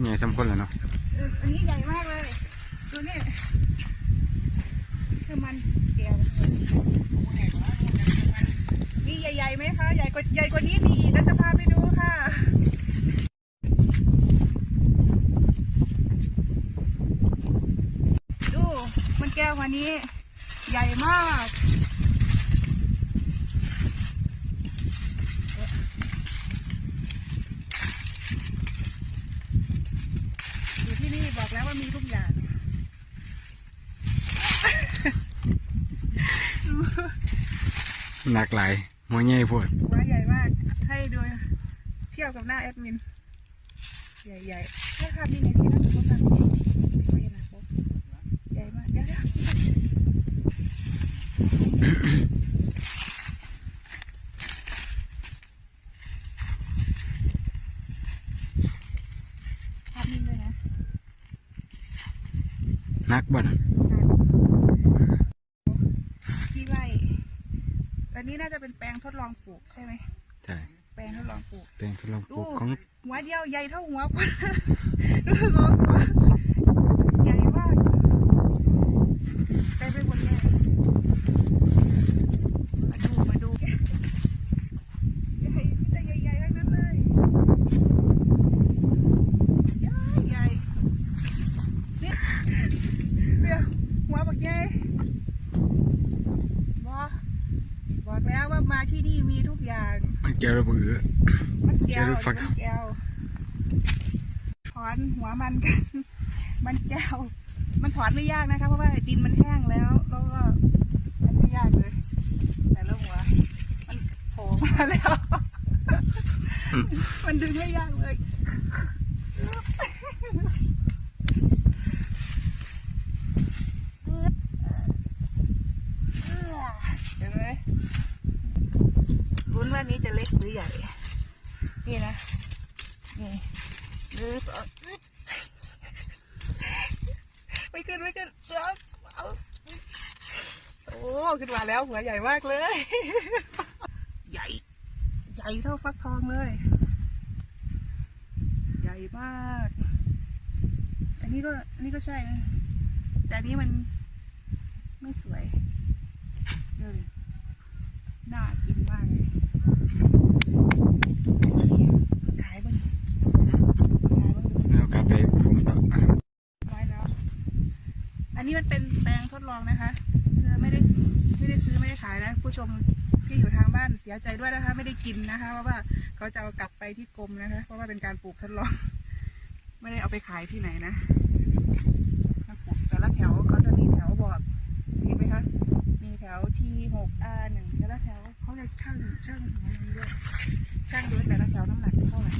ใหญ่สมคนเลยเนาะอันนี้ใหญ่มากเลยดูนี่คือมันแก่นี่ใหญ่ๆไหมคะใหญ่กว่าใหญ่กว่านี้มีอีกแล้วจะพาไปดูค่ะดูมันแก้วกวันนี้ ใหญ่มาก อยู่ที่นี่ บอกแล้วว่ามีทุกอย่างหนักหลายหัวใหญ่โพดหัวใหญ่มาก ให้ดูเทียบกับหน้าแอดมิน ใหญ่ๆถ้าภาพนี่ไงที่นั่งรถตัดไม่นะครใหญ่มากเดี๋ยวๆภาพนิ่งด้วยนะ ห นักบ่นะที่ไร่อันนี้น่าจะเป็นแปลงทดลองปลูกใช่ไหมใช่แปลงทดลองปลูกแปลงทดลองปดูลูกของหัวเดียวใหญ่เท่าหัวคนดูสองหัวใหญ่มากไปไปหมดเลยมาดูมาดูใหญ่แต่ใหญ่ๆทั้งนั้นเลยใหญ่ใหญ่เนี่ยเดี๋ยวหัวบักใหญ่บอกบอกแล้ วว่ามาที่นี่มีทุกอย่าง มันเจอระเบือมันแก้วเจอฟักมันแก้วถอนหัวมันกัน มันแก้ว มันถอนไม่ยากนะคะ เพราะว่าดินมันแห้งแล้วแล้วก็มันไม่ยากเลย แต่ละหัว มันโผล่มาแล้ว มันดึงไม่ยากเลย เห็นไหม ลุ้นว่านี้จะเล็กหรือใหญ่ นี่นะ นี่หรือสองไม่ขึ้นไม่ขึ้นเอาเอาโอ้ ขึ้นมาแล้วหัวใหญ่มากเลย ใหญ่ ใหญ่เท่าฟักทองเลย ใหญ่มาก อันนี้ก็ อันนี้ก็ใช่นะแต่อันนี้มันไม่สวยดูดิน่ากินมากเลย ขายบ้างแล้วกลับไปผมต่อไว้แล้ว อันนี้มันเป็นแปลงทดลองนะคะคือไม่ได้ไม่ได้ซื้อไม่ได้ขายนะ ผู้ชมที่อยู่ทางบ้านเสียใจด้วยนะคะ ไม่ได้กินนะคะเพราะว่าเขาจะเอากลับไปที่กรมนะคะ เพราะว่าเป็นการปลูกทดลอง ไม่ได้เอาไปขายที่ไหนนะปลูกแต่ละแถว ช่างช่างหัวมันด้วยช่างดูว่าแต่ละแถวน้ำหนักเท่าไหร่